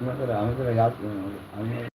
না করে আমি করে গাছ আমি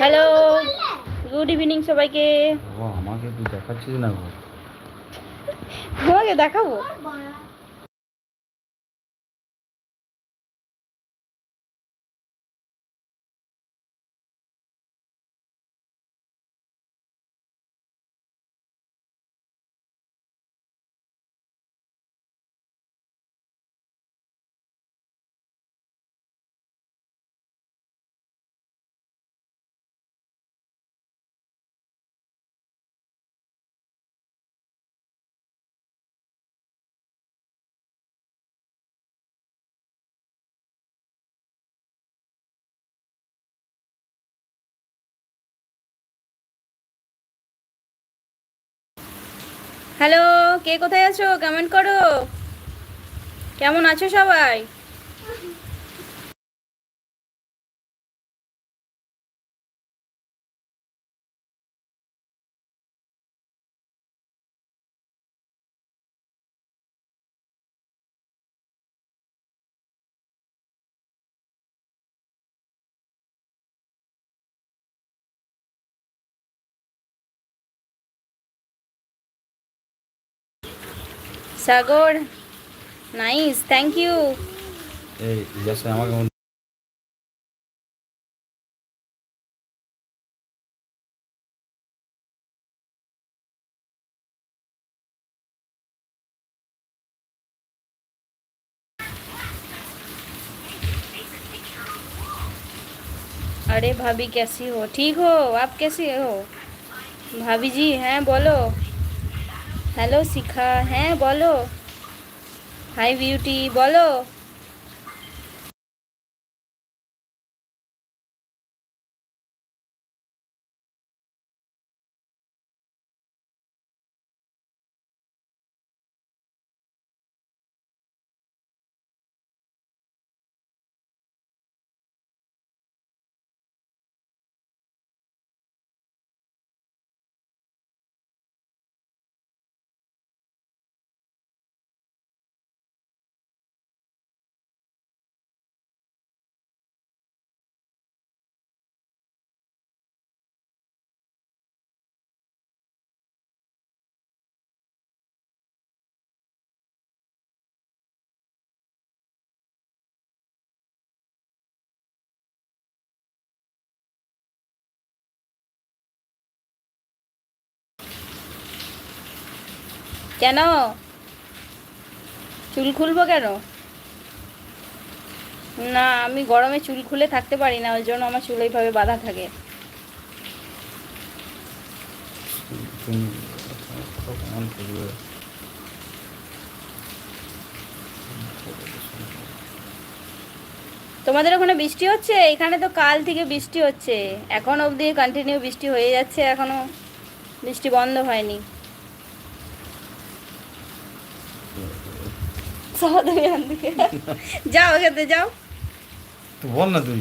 হ্যালো গুড ইভিনিং সবাইকে। আমাকে দেখাচ্ছিস না? তোমাকে দেখাবো? হ্যালো কে কোথায় আছো? কমেন্ট করো? কেমন আছো সবাই? সাগর নাইস থ্যাংক ইউ এই ইয়াসে আমাকে মনে- अरे भाभी कैसी हो ठीक हो आप कैसी हो भाभी जी हैं बोलो हेलो शिखा हैं बोलो हाय ब्यूटी बोलो কেন? চুল খুলবো কেন? না, আমি গরমে চুল খুলে থাকতে পারি না, ওই জন্য আমার চুল এইভাবে বাঁধা থাকে। তোমাদের ওখানে বৃষ্টি হচ্ছে? এখানে তো কাল থেকে বৃষ্টি হচ্ছে। এখন অবধি কন্টিনিউ বৃষ্টি হয়ে যাচ্ছে, এখনও বৃষ্টি বন্ধ হয়নি। যাও এখান থেকে। খেতে যাও। তো বল না তুই।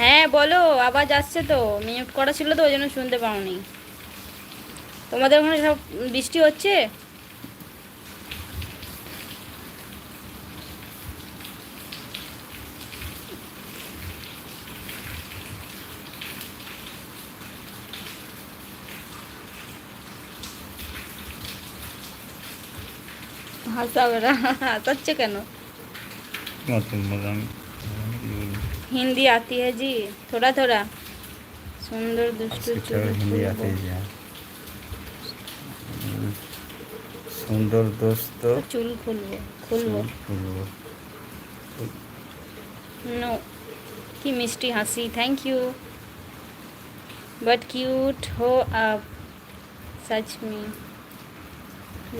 হ্যাঁ বলো, আওয়াজ আসছে তো। মিউট করা ছিল তো ওই জন্য শুনতে পাওনি। তোমাদের ওখানে সব বৃষ্টি হচ্ছে? হাসাবে না, হাসাচ্ছে কেন? মজা আমি? हिंदी आती है जी थोड़ा थोड़ा सुंदर दुष्ट। सुंदर दोस्त चुल खुलबो खुलबो खुलबो नो की मिष्टी हँसी थैंक यू बट क्यूट हो आप सच में।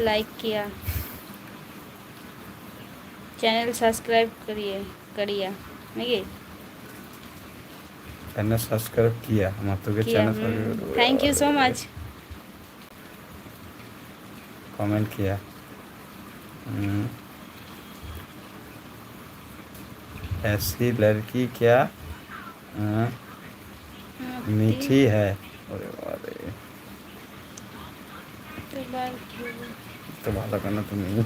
लाइक किया। चैनल सब्सक्राइब करिए करिए नहीं चैनल सब्सक्राइब किया हम आप लोग channel thank you so much comment किया। हम्म। ऐसी लड़की क्या? हाँ। मीठी है। अरे अरे तो भाला करना तुम्हें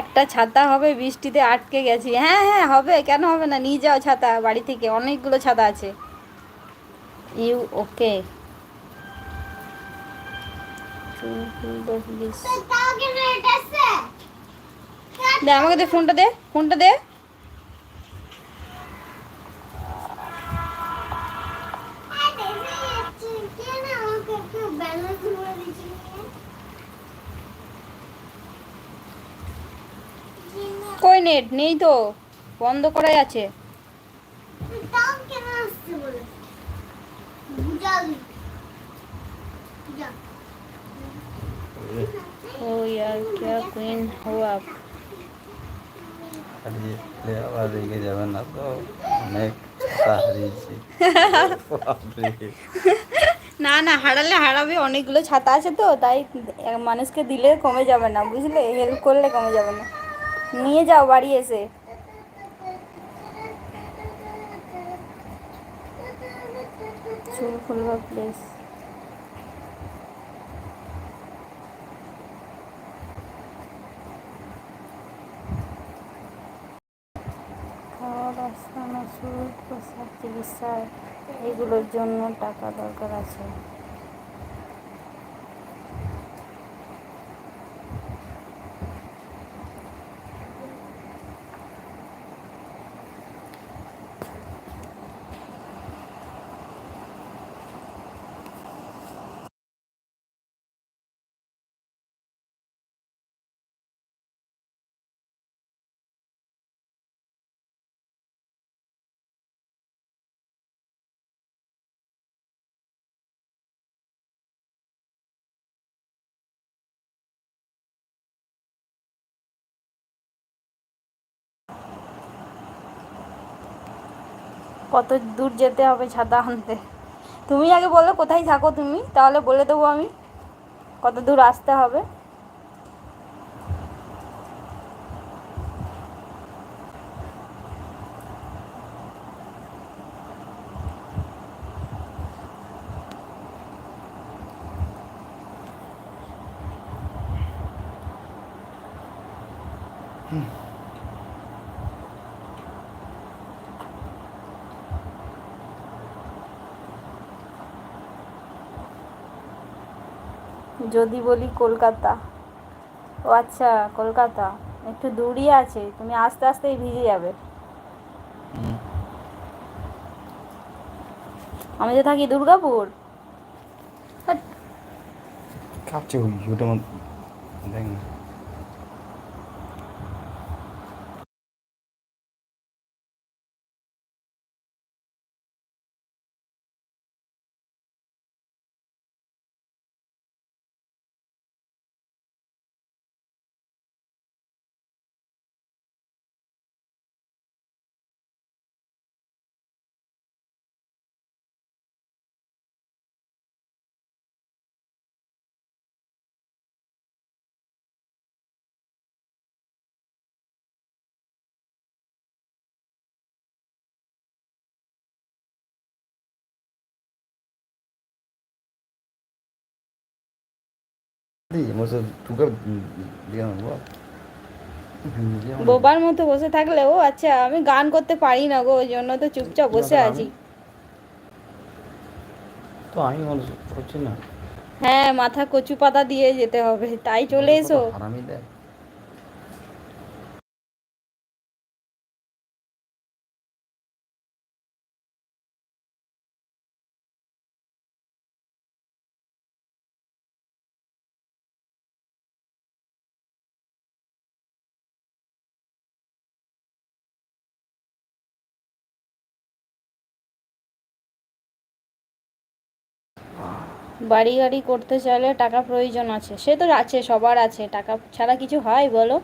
একটা ছাতা হবে, বৃষ্টিতে আটকে গেছি। হ্যাঁ হ্যাঁ হবে, কেন হবে না? নিয়ে যাও ছাতা বাড়ি থেকে, অনেকগুলো ছাতা আছে। ইউ, ওকে। দে, আমাকে দে ফোনটা দে ফোনটা দে। ব্যালেন্স করে দিচ্ছি কই নেট নেই তো বন্ধ করাই আছে তাও কেন আসছে বলে বুঝালি যা ও ইয়ার क्या क्वीन हो आप হারিয়ে আবার রেগে যাবে না তো অনেক ছাতা হারিয়েছি বাপরে। না না হারালে হারাবে অনেকগুলো ছাতা আছে তো তাই এক মানুষকে দিলে কমে যাবে না বুঝলে হেল্প করলে কমে যাবে না নিয়ে যাও বাড়ি এসে। চুল চিকিৎসা এগুলোর জন্য টাকা দরকার আছে। কত দূর যেতে হবে ছাতা আনতে। তুমি আগে বলো, কোথায় থাকো তুমি? তাহলে বলে দেবো আমি কত দূর আসতে হবে। যদি বলি কলকাতা। ও আচ্ছা কলকাতা। একটু দূরই আছে, তুমি আস্তে আস্তেই ভিজে যাবে। আমি যে থাকি দুর্গাপুর। কাঁপছে ওই ওটা দেখ না। বোবার মতো বসে থাকলে ও আচ্ছা আমি গান করতে পারি না গো ওই জন্য তো চুপচাপ বসে আছি। তো আমি করছি না। হ্যাঁ মাথা কচু পাতা দিয়ে যেতে হবে তাই চলে এসো। হারামি দেয় বাড়ি গাড়ি করতে চাইলে টাকা প্রয়োজন আছে। সে তো আছে, সবার আছে। টাকা ছাড়া কিছু হয় বলো?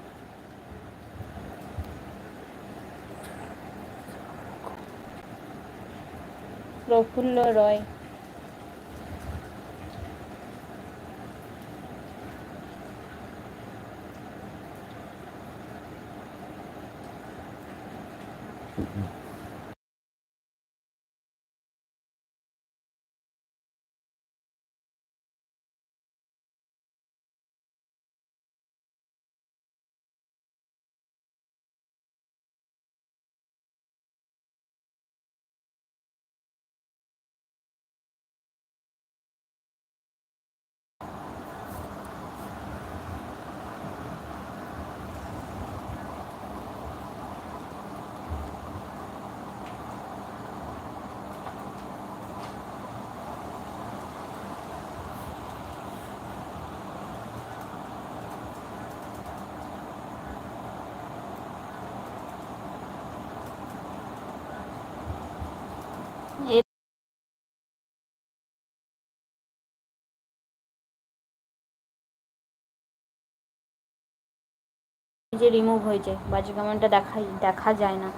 প্রফুল্ল রয়। নিজে রিমুভ হয়ে যায়। বাজে কমেন্টটা দেখাই দেখা যায় না।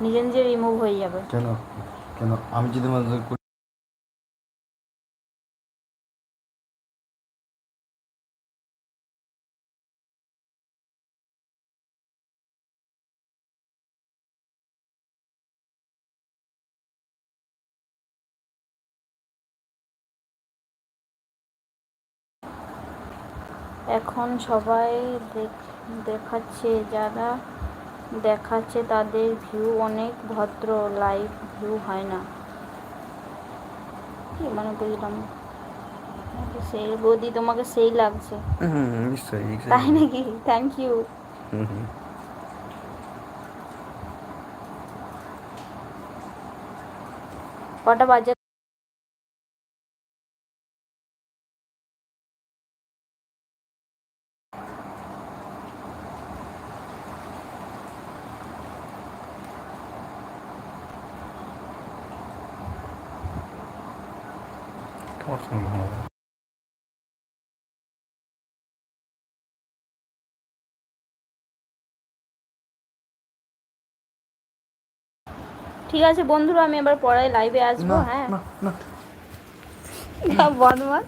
নিজে নিজে রিমুভ হয়ে যাবে। কেন? কেন? আমি যদি তোমাদের এখন সবাই দেখ- দেখাচ্ছে যারা দেখাচ্ছে তাদের ভিউ অনেক ভদ্র লাইভ ভিউ হয় না। কি মানে বুঝলাম সেই বৌদি তোমাকে সেই লাগছে। তাই নাকি? Thank you. কটা বাজে? ঠিক আছে বন্ধুরা আমি এবার পরে লাইভে আসব হ্যাঁ? বদমাস।